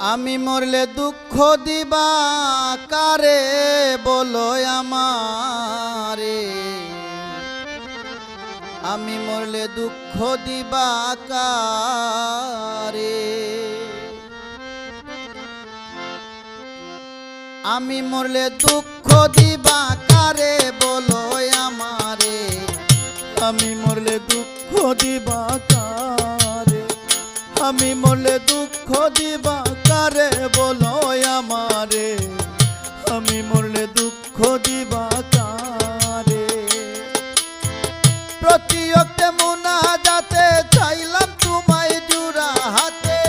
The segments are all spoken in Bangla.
আমি মরলে দুঃখ দিবা কারে? বলো আমারে। আমি মরলে দুঃখ দিবা কারে? আমি মরলে দুঃখ দিবা কারে? বলো আমারে। আমি মরলে দুঃখ দিবা কারে? আমি মরলে দুঃখ দিবা কারে বলো আমারে, আমি মরলে দুঃখ দিবা কারে? প্রতিয়তে মুনা যাতে চাইলাম তোমায় জুড়া হাতে।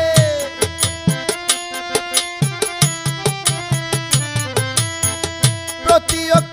প্রতিয়তে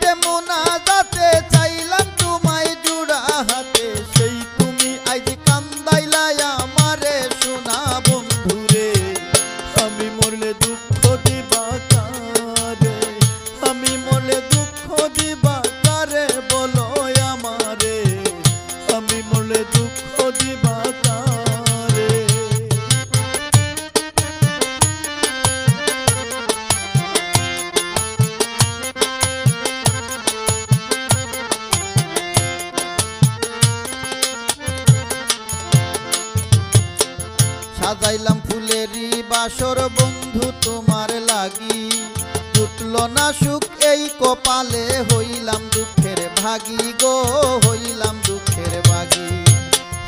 সাজাইলাম ফুলেরই বাসর বন্ধু তোমার লাগি। জুটল না সুখ, এই কপালে হইলাম দুঃখের ভাগি গো, হইলাম দুঃখের ভাগি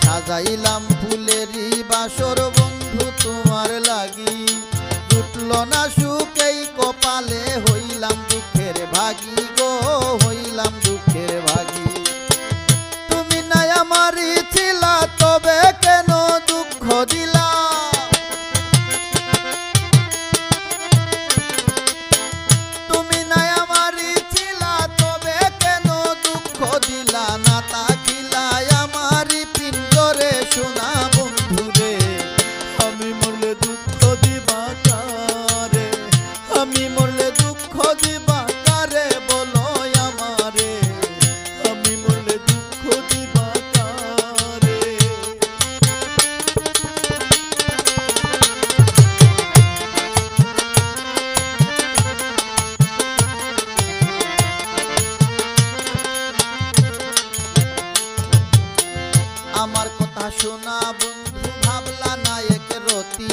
সাজাইলাম ফুলেরই বাসর বন্ধু তোমার লাগি। জুটল না সুখ, এই কপালে হইলাম দুঃখের ভাগি। শোনা বন্ধু ভাবলা নায়ক রতি।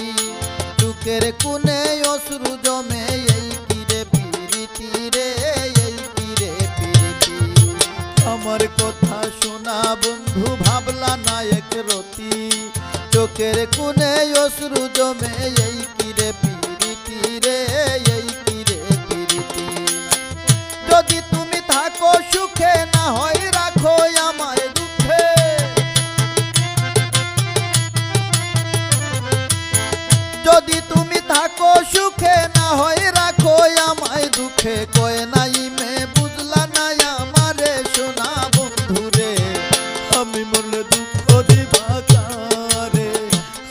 দুঃখের কুনে অশ্রু জমে এই কিরে পিরিতি রে, এই কিরে পিরিতি। আমার কথা শোনা বন্ধু, ভাবলা নায়ক রতি। চোখের কুনে অশ্রু জমে এই নাই, মে বুঝলা না আমারে শোনা বন্ধুরে। আমি মনে দুঃখ দিবা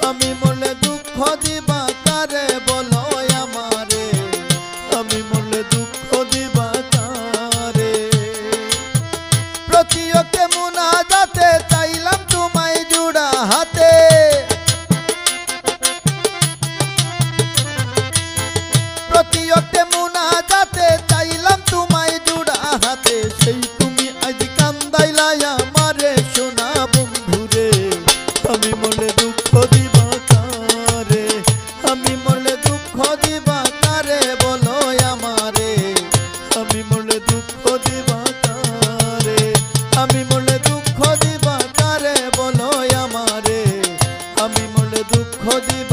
আমি মনে দুঃখ দিবা মনে দুঃখ দিবা আমি মনে দুঃখ দিবা আমি মনে দুঃখ দিবা আমি মনে দুঃখ দিবা আমি মনে দুঃখ দিবা